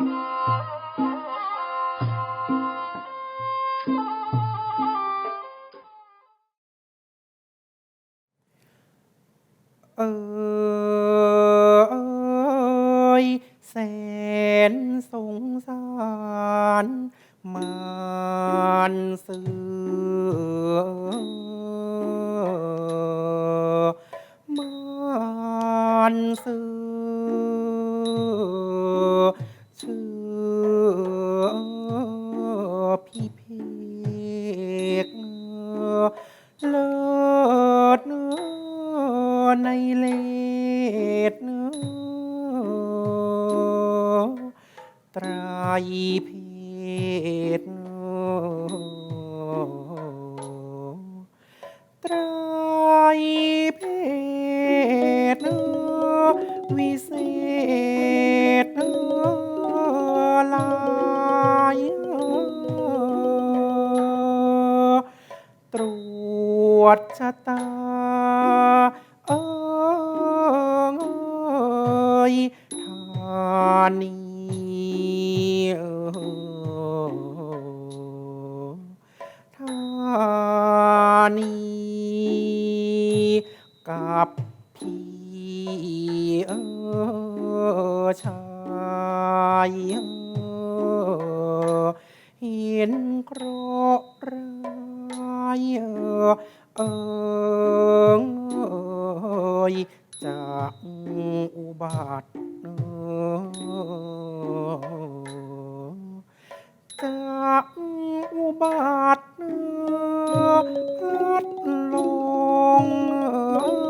เอยแสนสงสารมานเสือมานเสือ วิเยเออเห็นเคราะห์ร้ายเออเออเอยจากอุบัติจากอุบัติพัดลง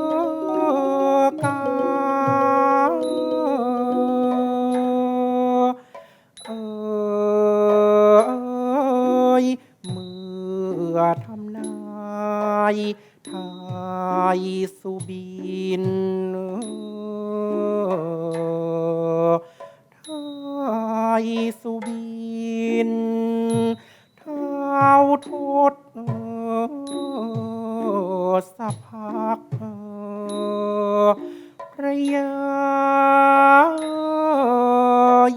ทำนายทายสุบินทายสุบินเท้าทศสะพักพระยา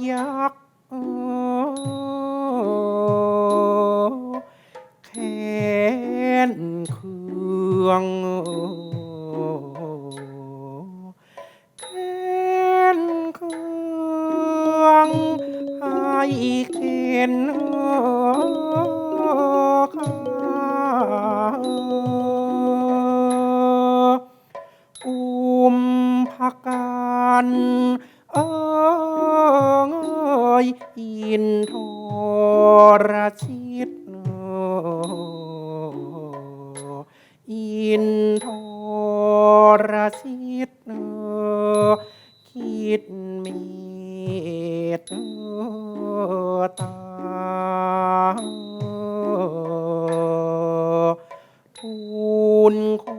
ยักษ์ นเคืองแค้นเคืองให้ ตาทูลขอ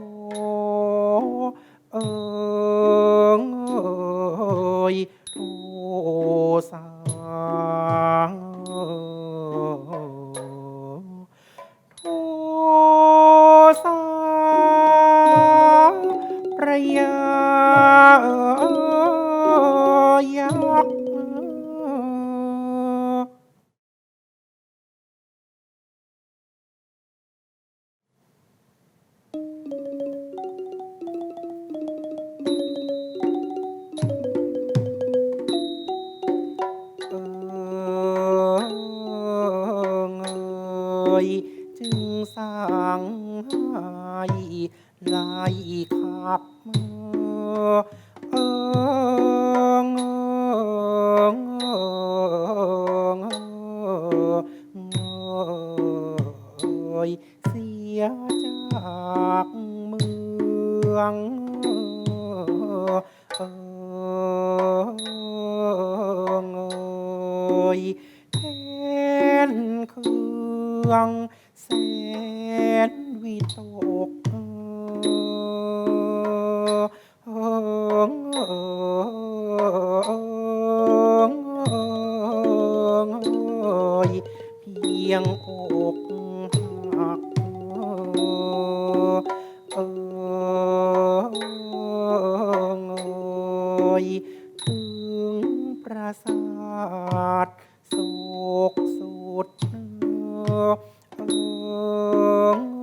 ยแทนเครื่องแสนวิตก ดโศกสุดเออ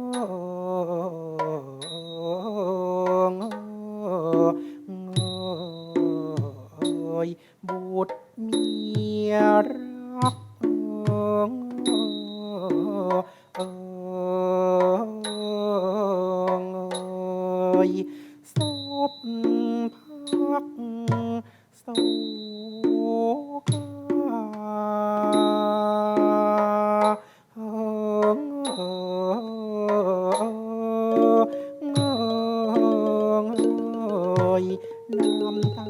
น้ำตา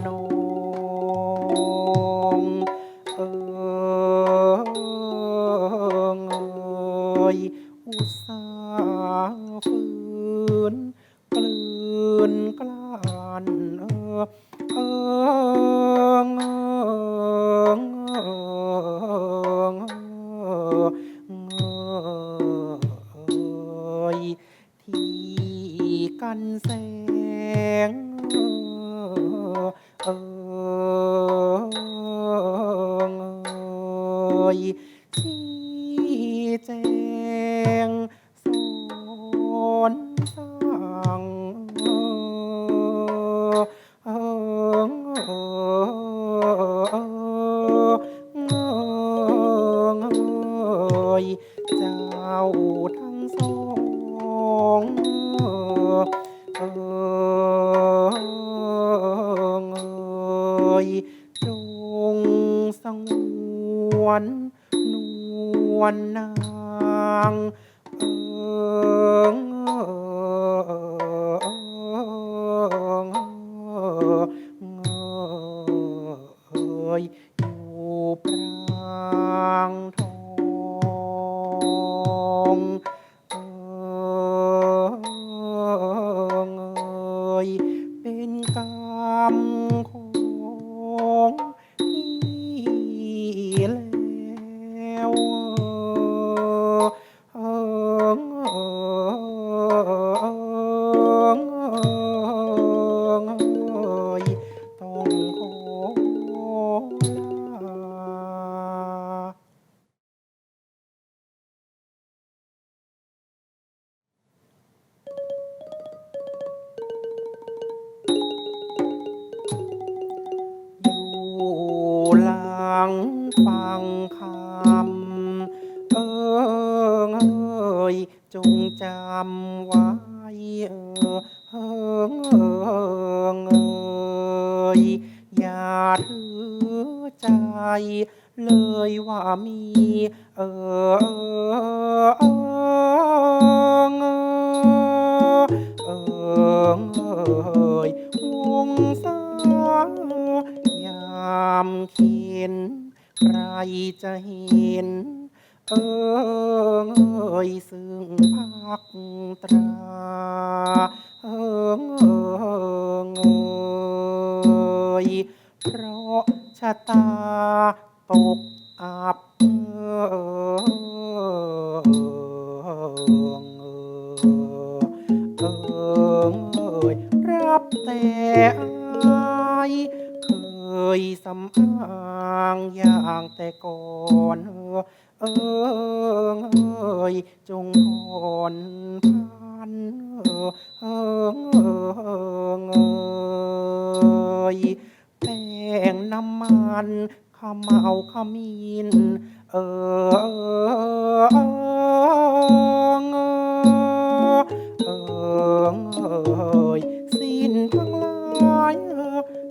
โน เอย งวนนวลนางเอิง อเอยอย่าถือใจ เลยว่ามี เออเออเออเออเอยวงสายามเขียนใครจะเห็น เออเอยซึ่งพักตราเออเอยเพราะชะตาตกอับเออเอยรับแต่อายเคยสำอางอย่างแต่ก่อนเออ เอยจงผ่อนพันเออเอยแป้งน้ำมันขมเมาขมิ้นเออเออเออเอยสิ้นทั้งหลาย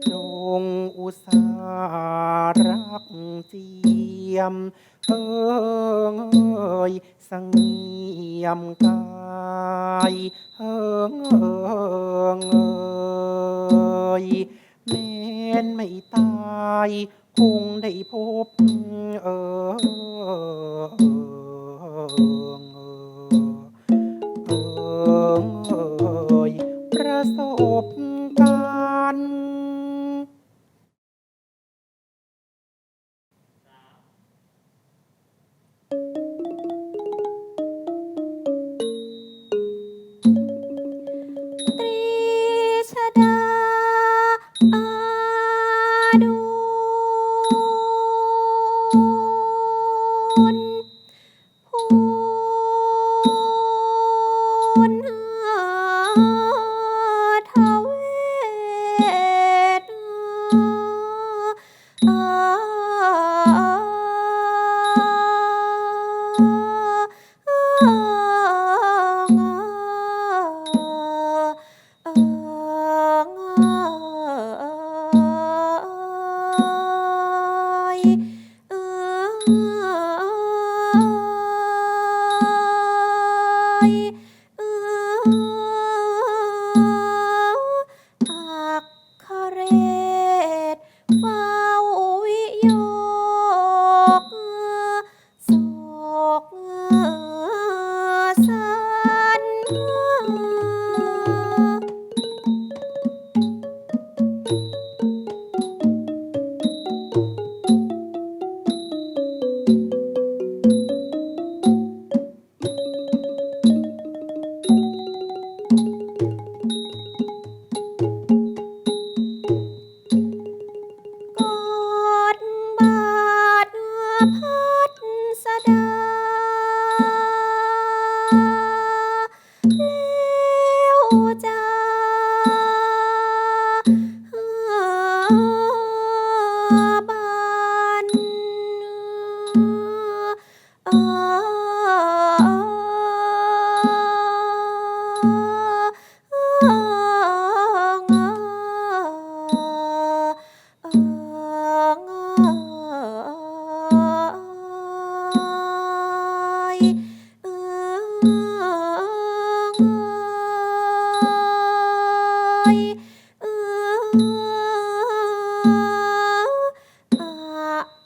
จงอุตสาห์รักเจียม เออเอยสังเงียมกายเออเอยแม้นไม่ตายคงได้พบเออเอยประสบการณ์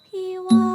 ภิวั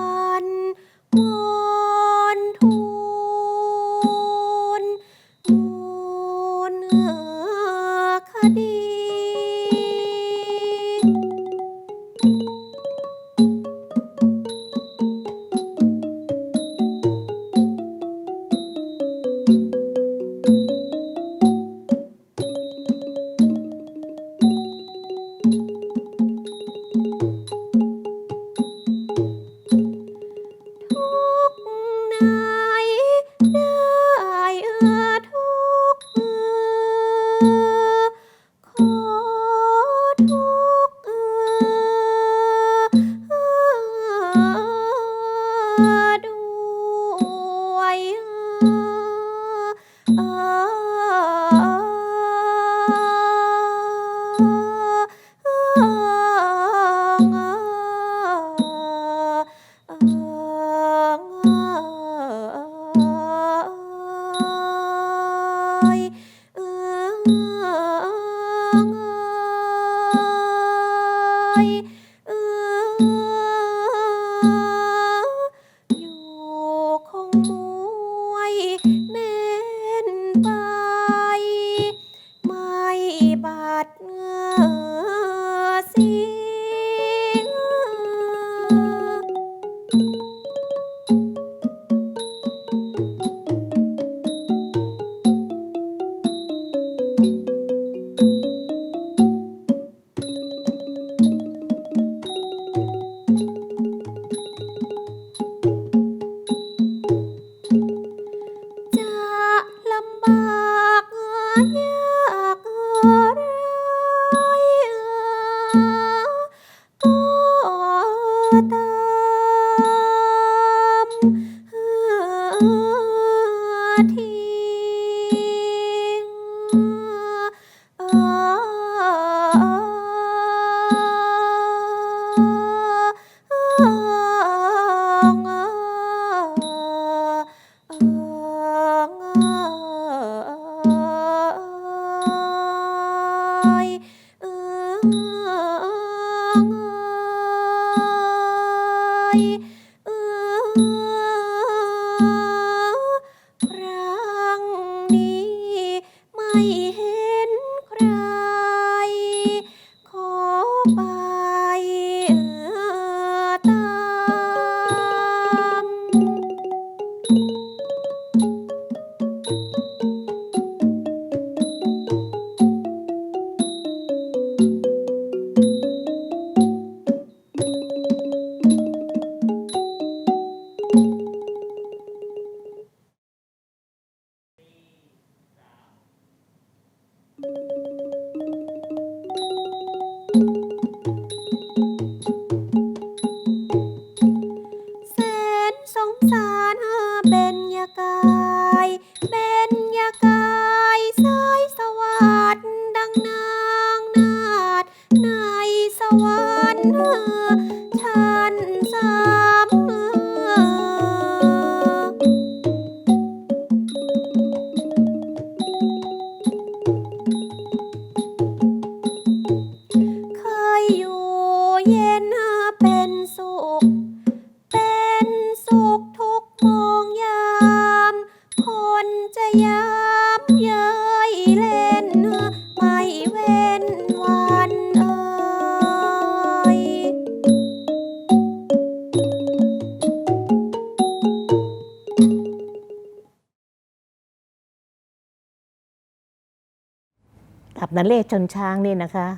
อับนาเลศชนช้างนี่นะคะ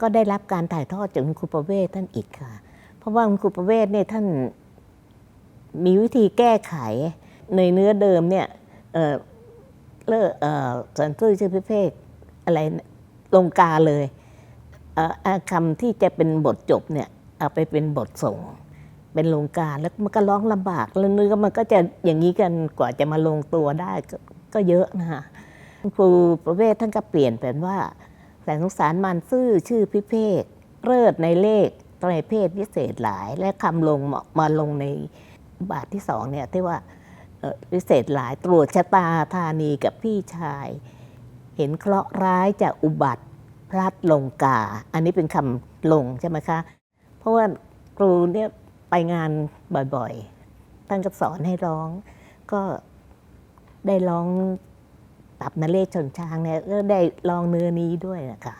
ก็ได้รับการถ่ายทอดจากคุณครูประเวศท่านอีกค่ะ เพราะว่าคุณครูประเวศเนี่ยท่านมีวิธีแก้ไขในเนื้อเดิมเนี่ยเออเลิกเออสันตุ้ยชื่อพิเภกอะไรลงกาเลยเอ่ออ่าคำที่จะเป็นบทจบเนี่ยเอาไปเป็นบทส่ง เป็นลงกาแล้วมันก็ร้องลำบากแล้วเนื้อมันก็จะอย่างนี้กันกว่าจะมาลงตัวได้ก็ก็เยอะนะคะ ครูประเวศท่านก็เปลี่ยนเป็นว่าแสงสงสารมันซื่อชื่อพิเภกเลิศในเลขไตรเพศวิเศษหลาย และคำลงมาลงในบาทที่สองเนี่ยที่ว่าวิเศษหลายตรวจชะตาธานีกับพี่ชาย เห็นเคราะห์ร้ายจากอุบัติพลัดลงกา อันนี้เป็นคำลงใช่ไหมคะ เพราะว่าครูเนี่ยไปงานบ่อยๆท่านก็สอนให้ร้องก็ได้ร้อง ตับนเลศชนช้างเนี่ยก็ได้ลองเนื้อนี้ด้วยนะคะ